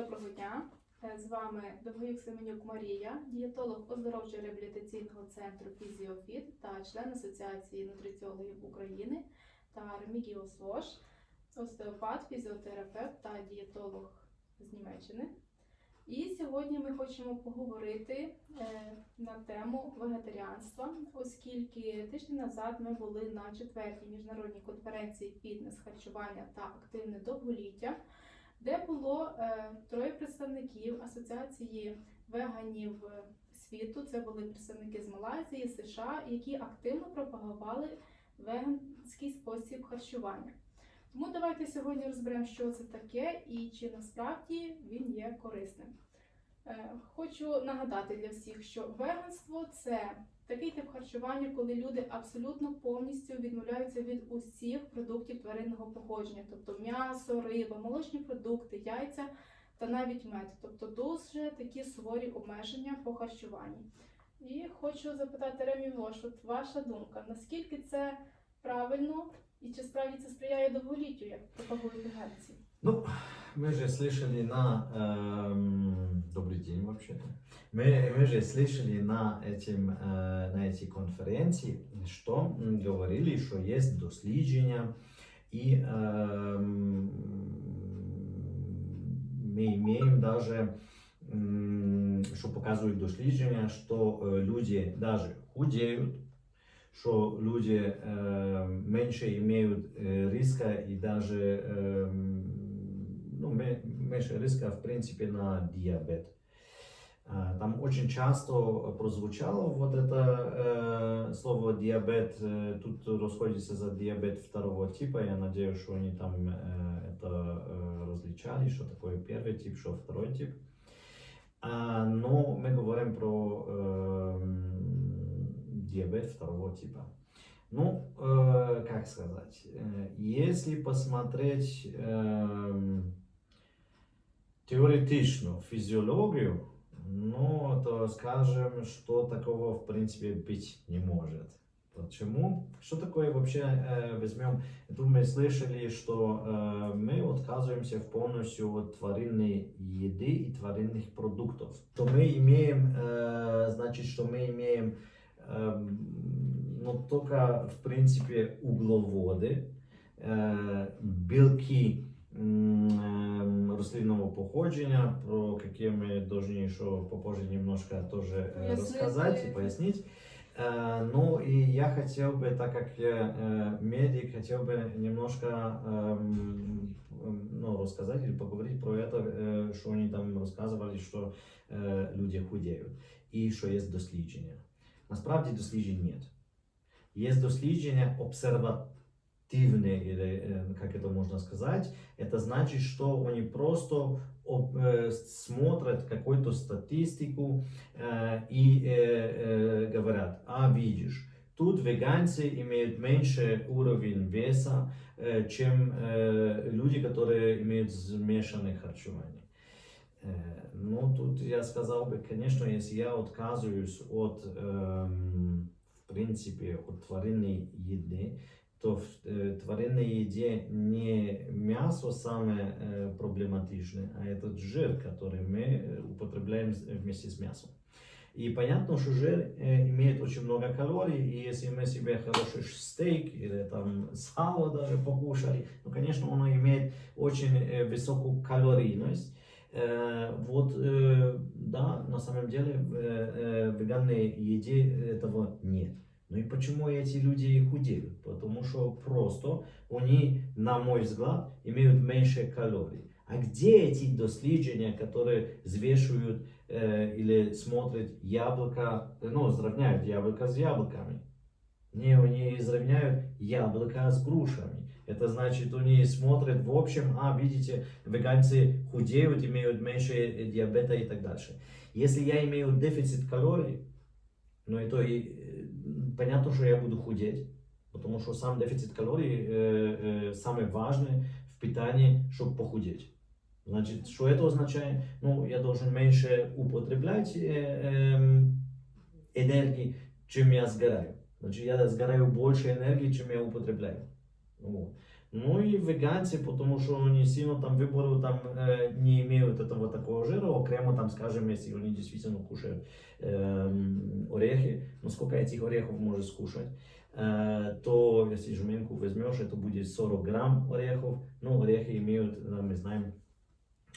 Доброго дня. Е, З вами Довгоюк Семенюк Марія, дієтолог оздоровчого реабілітаційного центру Фізіофіт та член Асоціації нутриціологів України та Ремігіос Вош, остеопат, фізіотерапевт та дієтолог з Німеччини. І сьогодні ми хочемо поговорити е, на тему вегетаріанства, оскільки тиждень назад ми були на четвертій міжнародній конференції фітнес, харчування та активне довголіття де було е, троє представників Асоціації веганів е, світу. Це були представники з Малайзії, США, які активно пропагували веганський спосіб харчування. Тому давайте сьогодні розберемо, що це таке і чи насправді він є корисним. Е, Хочу нагадати для всіх, що веганство це такий тип харчування, коли люди абсолютно повністю відмовляються від усіх продуктів тваринного походження, тобто м'ясо, риба, молочні продукти, яйця та навіть мед. Тобто дуже такі суворі обмеження по харчуванні. І хочу запитати Ремі Вош, от ваша думка, наскільки це правильно і чи справді це сприяє довголіттю, як пропагують веганці? Ну, мы же слышали на... эм, добрый день вообще. Мы, мы же слышали на, этим, э, на этой конференции, что говорили, что есть дослідження, и эм, мы имеем даже, м, что показывают дослідження, что э, люди даже худеют, что люди э, меньше имеют э, риска и даже эм, ну, ме- меньше риска в принципе на диабет. Там очень часто прозвучало вот это э, слово диабет. э, Тут расходится за диабет второго типа. Я надеюсь, что они там э, это э, различали, что такое первый тип, что второй тип. А, но мы говорим про эм, диабет второго типа. Ну, э, как сказать, э, если посмотреть эм, теоретичную физиологию, ну, то скажем, что такого в принципе быть не может. Почему? Что такое вообще э, возьмем? Тут мы слышали, что э, мы отказываемся полностью от тваринной еды и тваринных продуктов. То мы имеем, э, значит, что мы имеем эм, ну, только в принципе углеводы, э, белки м, эм, рослинного походження, про які ми должны еще попозже немножко тоже э, Пояснити. рассказать и пояснить. Э, Ну и я хотел бы, так как я э, медик, хотел бы немножко эм, эм, ну, рассказать или поговорить про это, э, что они там рассказывали, что э, люди худеют и что есть дослідження. Насправді досліджень нет. Есть дослідження обсервативные, или э, как это можно сказать, это значит, что они просто э, смотрят какую-то статистику э, и говорят, а видишь, тут веганцы имеют меньше уровень веса, чем люди, которые имеют смешанное харчевание. Ну, тут я сказал бы, конечно, если я отказываюсь от, эм, в принципе, от тваринной еды, то в э, тваринной еде не мясо самое э, проблематичное, а этот жир, который мы э, употребляем вместе с мясом. И понятно, что жир имеет очень много калорий, и если мы себе хороший стейк или там сало даже покушали, ну, конечно, оно имеет очень высокую калорийность. Вот, да, на самом деле в веганной еде этого нет. Ну и почему эти люди худеют? Потому что просто они, на мой взгляд, имеют меньше калорий. А где эти дослідження, которые взвешивают э, или смотрят яблоко, ну, сравняют яблоко с яблоками? Не, они сравняют яблоко с грушами. Это значит, они смотрят в общем, а, видите, веганцы худеют, имеют меньше диабета и так дальше. Если я имею дефицит калорий, ну и то и э, понятно, что я буду худеть, потому что сам дефицит калорий э, э, самый важный в питании, чтобы похудеть. Значит, что это означает? Ну, я должен меньше употреблять э, эм, энергии, чем я сгораю. Значит, я сгораю больше энергии, чем я употребляю. Вот. Ну и веганцы, потому что они сильно там выбору там э, не имеют этого такого жира, окремо там, скажем, если они действительно кушают эм, орехи, ну сколько этих орехов можешь скушать, э, то если жменьку возьмешь, это будет 40 грамм орехов, ну орехи имеют, э, мы знаем,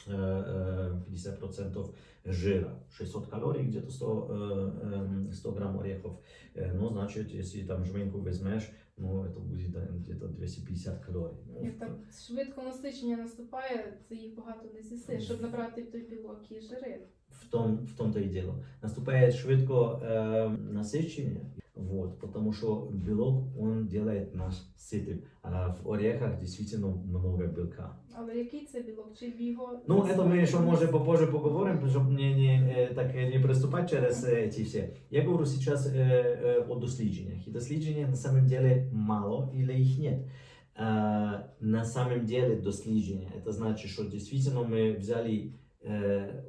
э, э, 50% жира, 600 калорий, где-то 100, э, э, 100 грамм орехов, Э, ну значит, если там жменьку возьмешь, ну это будет да, где-то 250 калорий. Ну, Як так швидко насичення наступає, це їх багато не з'їси, щоб набрати той білок і жири. в том, в том-то и дело. Наступает швидко э, насыщение, вот, потому что белок, он делает нас сытым, а в орехах действительно много белка. Але який це білок? Чи його Ну, это мы еще, может, попозже поговорим, чтобы не, не, э, так э, не приступать через э, эти все. Я говорю сейчас э, э, о дослідженнях. И досліджения на самом деле мало или их нет. А, на самом деле досліджения, это значит, что действительно мы взяли э,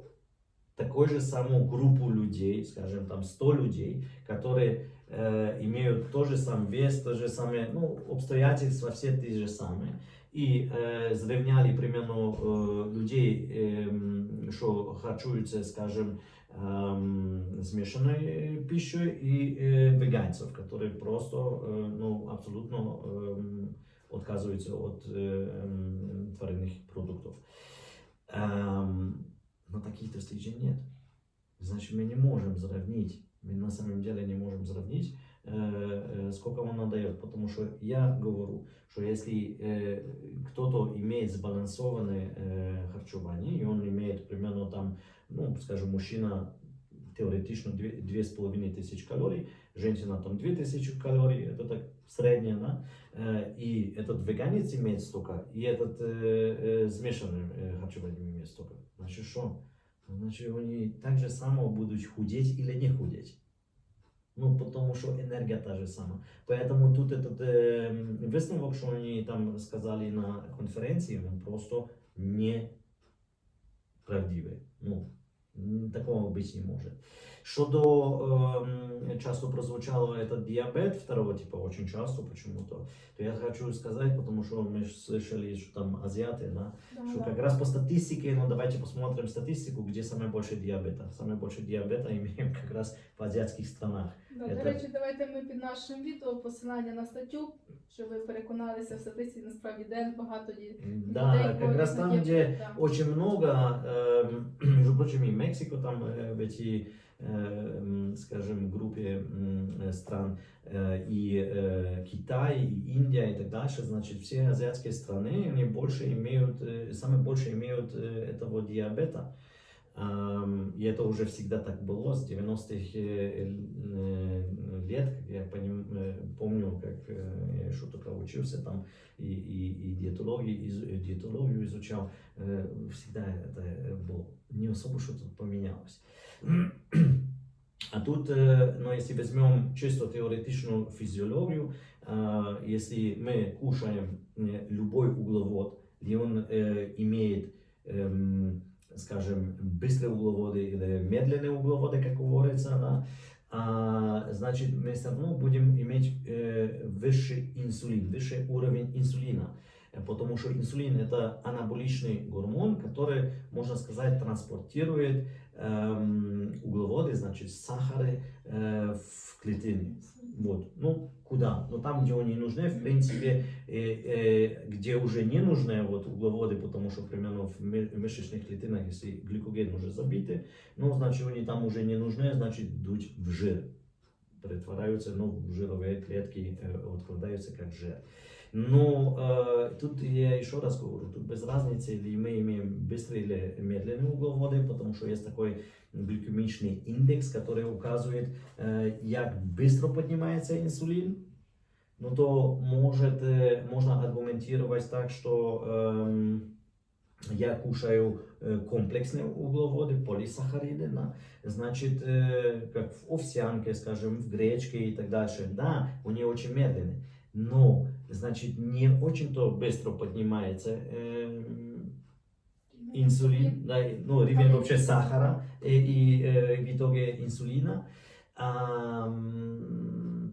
такую же самую группу людей, скажем, там 100 людей, которые э, имеют тот же самый вес, то же самое, ну, обстоятельства все те же самые. І е, зрівняли примерно е, людей, е, що харчуються, скажем, ем, змішаною пищею, і е, веганців, які просто е, ну, абсолютно ем, відказуються від е, ем, тваринних продуктів. Эм, но таких досліджень нет. Значит, мы не можем сравнить, мы на самом деле не можем сравнить, э, э, сколько он дает, потому что я говорю, что если э, кто-то имеет сбалансованное харчевание, и он имеет примерно там, ну, скажем, мужчина теоретично 2500 калорий, женщина там 2000 калорий, это так среднее, да, и этот веганец имеет столько, и этот э, э, смешанный харчевание имеет столько. Значит, что? Значит, они так же само будут худеть или не худеть. Ну, потому что энергия та же сама. Поэтому тут этот э, висновок, что они там сказали на конференции, он просто не правдивый. Ну, м, такого быть не может. Щодо эм, часто прозвучало этот диабет второго типа очень часто почему-то, то я хочу сказать, потому что мы ж слышали, что там азиаты, да, Да, что да. как раз по статистике, ну давайте посмотрим статистику, где самое больше диабета. Самое больше диабета имеем как раз в азиатских странах. Да, Це- До речі, давайте ми під нашим відео посилання на статтю, щоб ви переконалися в статистиці, насправді де багато ді- Да, людей как хворих раз на там, діабет, где да. очень много, эм, между прочим, и Мексику там э, в эти, эм, скажем, группе стран, э, и э, Китай, и Индия, и так дальше, значит, все азиатские страны, они больше имеют, э, самые больше имеют этого диабета. И это уже всегда так было с 90-х э, э, лет, как я помню, как я еще учился там и, и, и диетологию, из- э, диетологию изучал, э, всегда это э, было. Не особо что-то поменялось. А тут, ну, если возьмем чисто теоретичную физиологию, если мы кушаем любой углевод, и он имеет, эм, скажем, быстрые углеводы или медленные углеводы, как говорится, да, а, значит, мы все равно будем иметь э, высший инсулин, высший уровень инсулина. Э, Потому что инсулин это анаболичный гормон, который, можно сказать, транспортирует эм, углеводы, значит, сахары э, в клетины. Вот. Ну, куда? Ну, там, где они нужны, в принципе, э, э, где уже не нужны вот углеводы, потому что, примерно, в мы- мышечных клетинах, если гликоген уже забиты, ну, значит, они там уже не нужны, значит, дуть в жир. Притворяются, ну, в жировые клетки, э, откладываются как жир. Но э, тут я еще раз говорю, тут без разницы, или мы имеем быстрые или медленные углеводы, потому что есть такой гликемичный индекс, который указывает, э, как быстро поднимается инсулин. Ну то может, э, можно аргументировать так, что эм, я кушаю э, комплексные углеводы, полисахариды, да, значит, э, как в овсянке, скажем, в гречке и так дальше, да, они очень медленные, но, значит, не очень-то быстро поднимается эм, инсулин, да, и, ну, уровень вообще сахара и, и э, в итоге инсулина. Ам,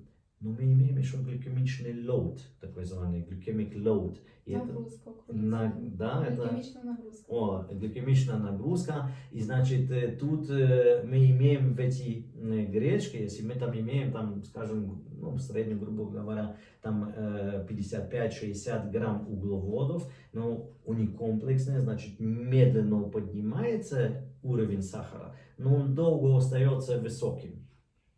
но мы имеем еще гликемичный load, такой званый glycemic load. И это, Нагрузка на, українською. да, это Глікемічна нагрузка. о, гликемичная нагрузка. И значит, э, тут э, мы имеем в эти э, гречки, если мы там имеем, там, скажем, ну, в среднем, грубо говоря, там э, 55-60 грамм углеводов, но они комплексные, значит, медленно поднимается уровень сахара, но он долго остается высоким.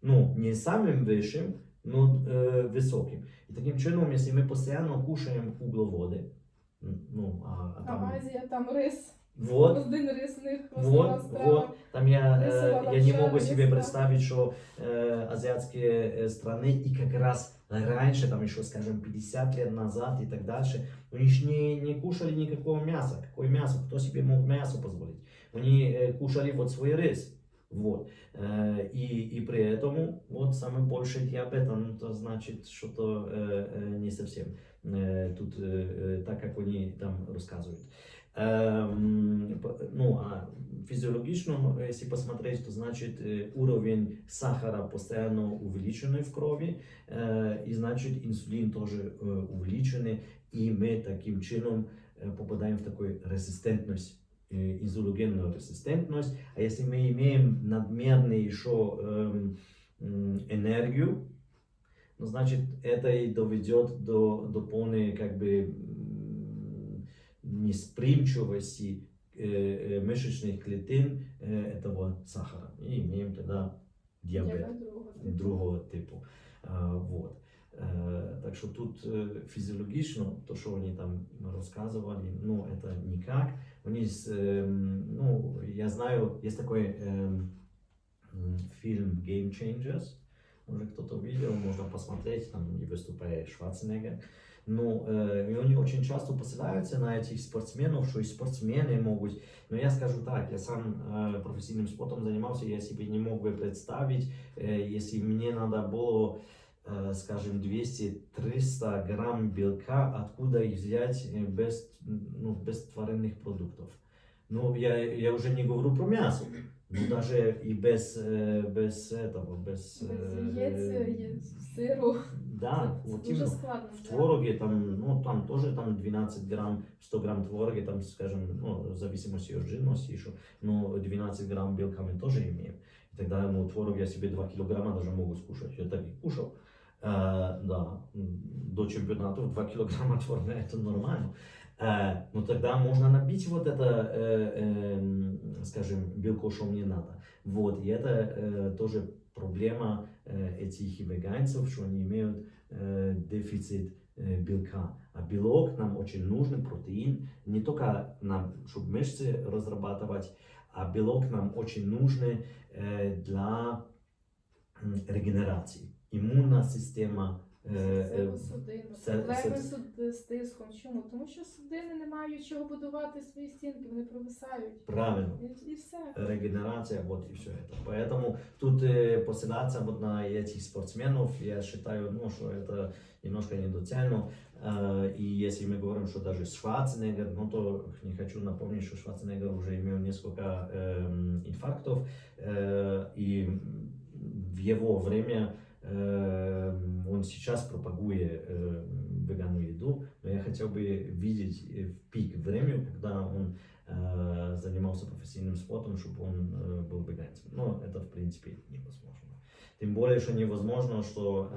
Ну, не самым высшим, но э, высоким. И таким чином, если мы постоянно кушаем углеводы, м, ну, а, а А там... Азія там рис. Вот, Один рис них вот, вот. Там я, Рисовая я не могу себе представить, что э, азиатские страны и как раз раньше, там еще, скажем, 50 лет назад и так дальше, они ж не, не кушали никакого мяса. Какое мясо? Кто себе мог мясо позволить? Они э, кушали вот свой рис. Вот. Э, и, и при этом вот самый большой диабет, ну, это значит что-то э, э, не совсем э, тут э, э, так, как они там рассказывают. Эм, п- ну, а физиологично, если посмотреть, то значит э, уровень сахара постоянно увеличенный в крови, э, и значит инсулин тоже э, увеличенный, и мы таким чином э, попадаем в такую резистентность, э, инсулиногенную резистентность. А если мы имеем надмерную еще эм, энергию, ну, значит, это и доведет до, до полной как бы м, неспримчивости э, э, мышечных клетин этого сахара. И имеем тогда диабет Діабет другого типу. другого типу. А, вот. Е, Так що тут е, фізіологічно, то, що вони там розказували, ну, это никак. Вони, з, ем, ну, я знаю, есть такой ем, м, фильм Game Changers, может кто-то видел, можно посмотреть, там и выступает Шварценеггер. Ну, э, и они очень часто посылаются на этих спортсменов, что и спортсмены могут. Но я скажу так, я сам э, профессиональным спортом занимался, я себе не мог бы представить, э, если мне надо было, э, скажем, 200-300 грамм белка, откуда их взять э, без, ну, без тваринных продуктов. Ну, я, я уже не говорю про мясо, ну, даже и без, э, без этого, без... Без э, яєць, є- сиру. Да, Це вот именно. складно. В твороге там, ну, там тоже там 12 грамм, 100 грамм твороги, там, скажем, ну, в зависимости от жирности еще, но 12 грамм белка мы тоже имеем. И тогда, ну, творог я себе 2 килограмма даже могу скушать. Я так и кушал. Э, да, до чемпионатов 2 килограмма творога это нормально. Э, но тогда можно набить вот это, э, эм, скажем, белко, что мне надо. Вот, и это тоже проблема этих веганцев, что они имеют дефицит белка. А белок нам очень нужен, протеин, не только нам, чтобы мышцы разрабатывать, а белок нам очень нужен для регенерации Иммунная система. э, Серцево э, судини. це- Проблеми це- суд- з тиском. Чому? Тому що судини не мають чого будувати свої стінки, вони провисають. правильно. І, і все. регенерация, вот и все это. Поэтому тут э, посылаться вот на этих спортсменов, я считаю, ну, что это немножко недоцельно. Э, и если мы говорим, что даже Шварценеггер, ну, то не хочу напомнить, что Шварценеггер уже имел несколько эм, инфарктов, э, и в его время эм, он сейчас пропагует э, веганную еду, но я хотел бы видеть э, в пик времени, когда он э, занимался профессиональным спортом, чтобы он э, был веганцем. Но это, в принципе, невозможно. Тем более, что невозможно, что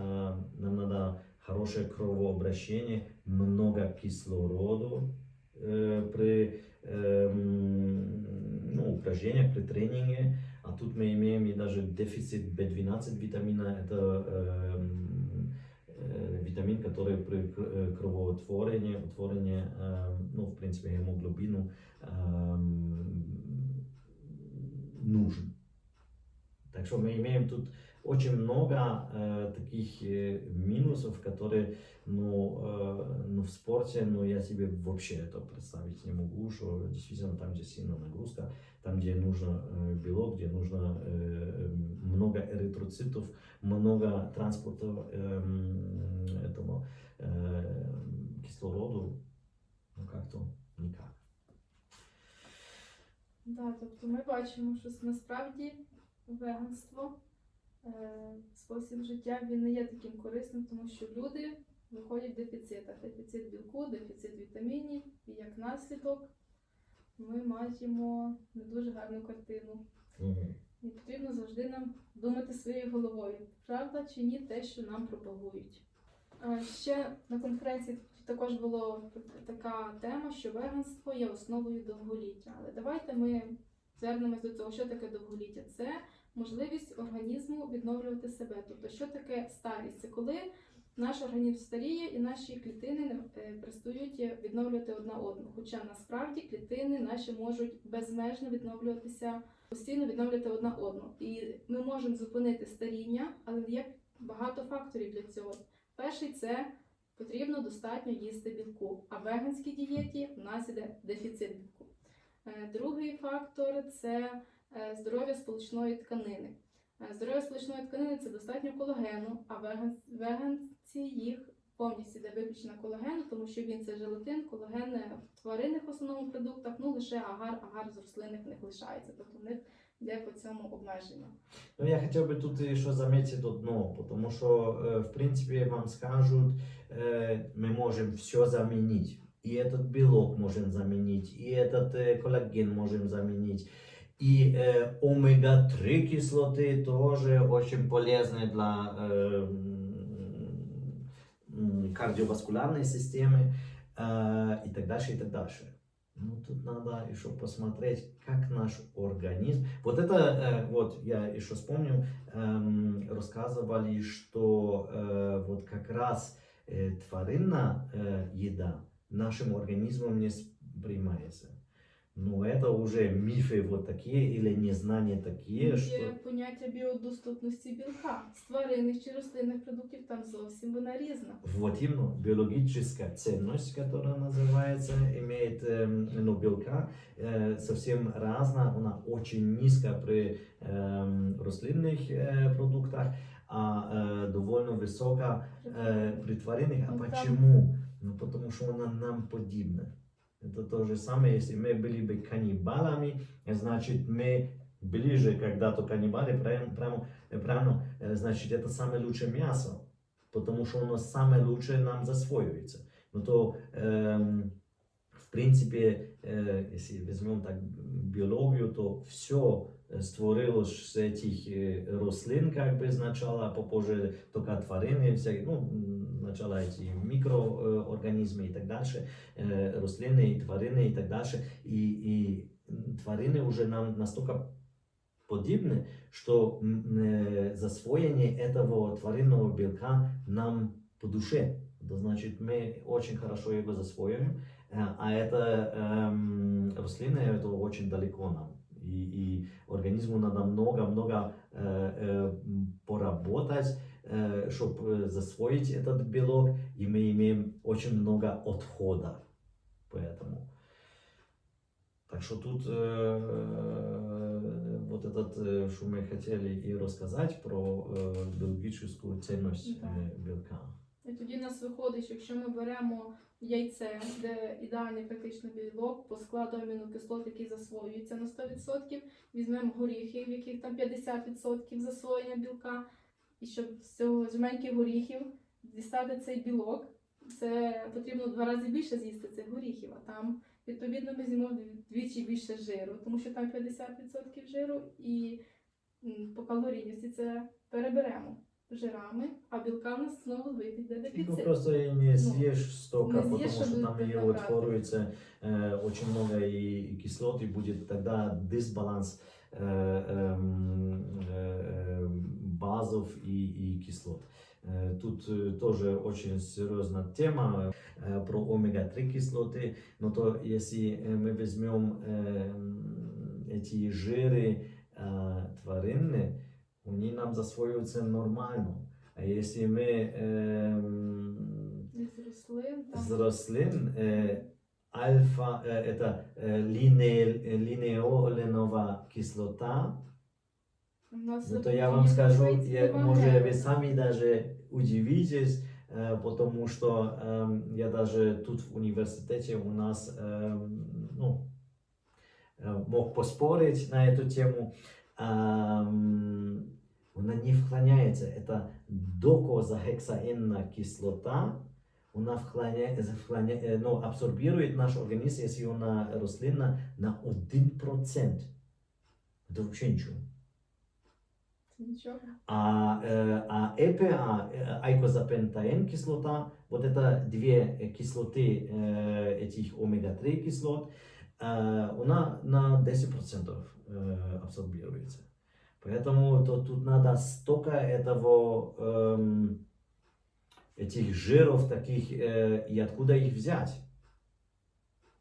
нам надо хорошее кровообращение, много кислорода при эм, ну, упражнениях, при тренинге. А тут мы имеем и даже дефицит B12 витамина. Это эм, э, витамин, который при э, кровотворении, утворении, эм, ну, в принципе, гемоглобину эм, нужен. Так что мы имеем тут очень много э, таких э, минусов, которые, ну, э, ну, в спорте, ну, я себе вообще это представить не могу, что действительно там, где сильная нагрузка, там, где нужно э, белок, где нужно э, много эритроцитов, много транспорта эм, этого э, кислороду, ну, как-то никак. Да, тобто ми бачимо, що насправді веганство е, спосіб життя він не є таким корисним, тому що люди виходять в дефіцитах. Дефіцит білку, дефіцит вітамінів, і як наслідок ми маємо не дуже гарну картину. І потрібно завжди нам думати своєю головою, правда чи ні, те, що нам пропагують. Ще на конференції також була така тема, що веганство є основою довголіття. Але давайте ми звернемось до того, що таке довголіття. Це можливість організму відновлювати себе. Тобто, що таке старість? Це коли наш організм старіє і наші клітини не перестають відновлювати одна одну. Хоча насправді клітини наші можуть безмежно відновлюватися постійно відновлювати одна одну. І ми можемо зупинити старіння, але є багато факторів для цього. Перший це потрібно достатньо їсти білку, а в веганській дієті в нас іде дефіцит білку. Е, Другий фактор це здоров'я сполучної тканини. Е, Здоров'я сполучної тканини це достатньо колагену, а веган, веганці їх повністю йде виключення колагену, тому що він це желатин, колаген е, в тваринних в основному продуктах, ну лише агар, агар з рослинних в них лишається, тобто в них йде по цьому обмеження. Ну, я хотел бы тут еще заметить одно, потому что, э, в принципе, вам скажут, э, мы можем все заменить. И этот белок можем заменить, и этот э, коллаген можем заменить. И э, омега-3 кислоты тоже очень полезны для э, кардиоваскулярной системы э, и так дальше, и так дальше. Ну, тут надо еще посмотреть, как наш организм. Вот это, э, вот я еще вспомнил, эм, рассказывали, что э, вот как раз э, тваринная э, еда нашим организмом не принимается. Но это уже мифы вот такие или незнания такие, что... Є поняття біодоступності білка. З тваринних чи рослинних продуктів там зовсім вона різна. Вот именно биологическая ценность, которая называется, имеет эм, ну, белка, э, совсем разная, она очень низкая при эм, рослинных э, продуктах, а э, довольно высокая э, при тваринных. А Ну, там- почему? Ну потому что она нам подобна. Это то же самое, если мы были бы каннибалами, значит мы ближе когда-то каннибали, прям- прямо, прямо, э, значит это самое лучшее мясо потому что оно самое лучшее нам засвоивается. Ну то, эм, в принципе, э, если возьмем так биологию, то все створилось с этих э, рослин, как бы сначала, а попозже только тварины, всякие, ну, м, сначала эти микроорганизмы и так дальше, рослины и тварины и так дальше. И, и тварины уже нам настолько м, э, засвоение этого тваринного белка нам по душе. Это значит, мы очень хорошо его засвоим, а это эм, рослины, это очень далеко нам. И, и организму надо много-много э, э, поработать, чтобы засвоить этот белок, и мы имеем очень много отхода. Поэтому. Так что тут э, вот этот, э, что мы хотели и рассказать про э, биологическую ценность э, белка. Тоді в нас виходить, що якщо ми беремо яйце, де ідеальний практично білок по складу амінокислот, який засвоюється на 100%, візьмемо горіхи, в яких там 50% засвоєння білка, і щоб з цього з жменьки горіхів дістати цей білок, це потрібно два рази більше з'їсти цих горіхів, а там відповідно ми з'їмо вдвічі більше жиру, тому що там 50% жиру і по калорійності це переберемо жирами, а білка в нас знову вийде Ну, дефіцит. просто и не съешь столько, не потому съешь, что чтобы там и набрать. утворуется э, очень много и, и кислот, и будет тогда дисбаланс э, эм, э, базов и, и кислот. Э, Тут э, тоже очень серьезная тема э, про омега-3 кислоты, но то если э, мы возьмем э, эти жиры э, тваринные, они нам засвоюются нормально. А если мы эм, З рослин там с рослин э, альфа, э, это э, лине, линеоленова кислота, ну то я вам скажу, я, может вы сами даже удивитесь, э, потому что эм, я даже тут в университете у нас эм, ну, э, мог поспорить на эту тему. Ам, вона не вклоняється. Это докозахексаенна кислота, вона вклоняє, вклоняє, ну, абсорбирує наш організм, якщо вона рослинна, на 1%. Это вообще ничего. Це нічого. А, э, а ЭПА, э, айкозапентаен кислота, вот это две э, кислоты э, этих омега-3 кислот, э, она на 10% э, абсорбируется. Поэтому то, тут надо столько этого, эм, этих жиров таких, э, и откуда их взять.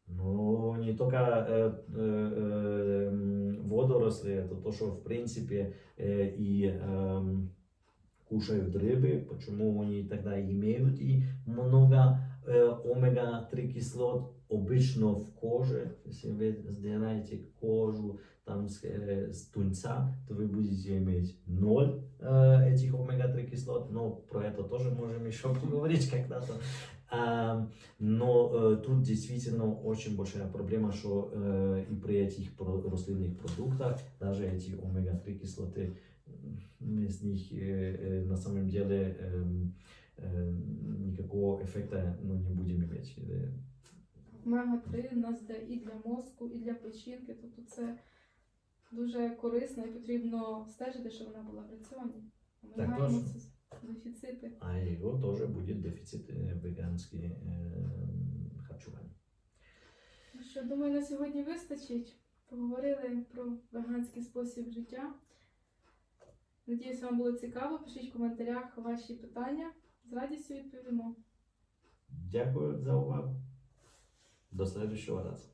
Ну, не только э, э, э, м, водоросли, это то, что в принципе э, и эм, кушают рыбы, почему они тогда имеют и много э, омега-3 кислот обычно в коже. Если вы сдираете кожу там с, э, с тунца, то вы будете иметь ноль э, этих омега-3 кислот, но про это тоже можем еще поговорить когда-то. А, но э, тут действительно очень большая проблема, что э, и при этих про- рослинных продуктах даже эти омега-3 кислоты м, мы с них э, э, на самом деле эм, э, никакого эффекта ну, не будем иметь. Э, Омега-3 у нас йде і для мозку, і для печінки. Тобто це дуже корисно і потрібно стежити, щоб вона була в раціоні. Ми Так маємо ці дефіцити. А его тоже будет дефицит э, веганский э, харчевания. Ну що, думаю, на сьогодні вистачить. Поговорили про веганський спосіб життя. Надіюсь, вам було цікаво. Пишіть в коментарях ваші питання. З радістю відповімо. Дякую за увагу. До следующего раза.